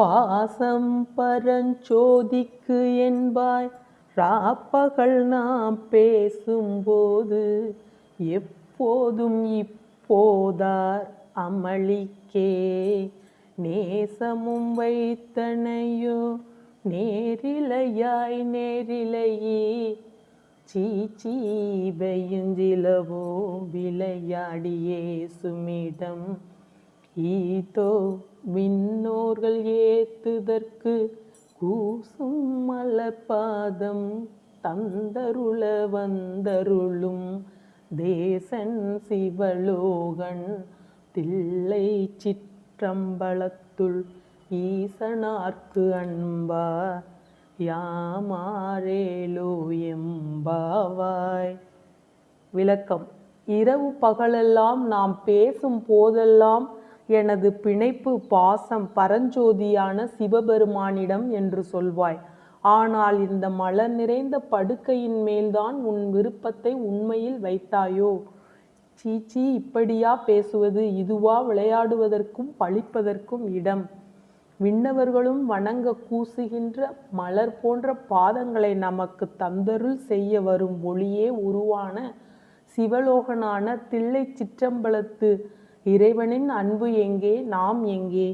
பாசம் பரஞ்சோதிக்கு என்பாய். ராப்பகல் நாம் பேசும்போது எப்போதும் இப்போதார் அமளிக்கே. நேசமும் வைத்தனையோ நேரிலையாய் நேரிலையே. சீச்சீவையுஞ்சிலவோ விளையாடியே சுமிடம் ஈதோ விண்ணோர்கள் ஏத்துதற்கு கூசும் மலர்பாதம் தந்தருள வந்தருளும் தேசன் சிவலோகன் தில்லை சிற்றம்பலத்துள் ஈசனார்க்கு அன்பா யாமாரேலோ எம்பாவாய். விளக்கம். இரவு பகலெல்லாம் நாம் பேசும் போதெல்லாம் எனது பிணைப்பு பாசம் பரஞ்சோதியான சிவபெருமானிடம் என்று சொல்வாய். ஆனால் இந்த மலர் நிறைந்த படுக்கையின் மேல்தான் உன் விருப்பத்தை உண்மையில் வைத்தாயோ? சீச்சி இப்படியா பேசுவது? இதுவா விளையாடுவதற்கும் பழிப்பதற்கும் இடம். விண்ணவர்களும் வணங்க கூசுகின்ற மலர் போன்ற பாதங்களை நமக்கு தந்தருள் செய்ய வரும் ஒளியே உருவான சிவலோகனான தில்லை சிற்றம்பலத்து இறைவனின் அன்பு எங்கே? நாம் எங்கே?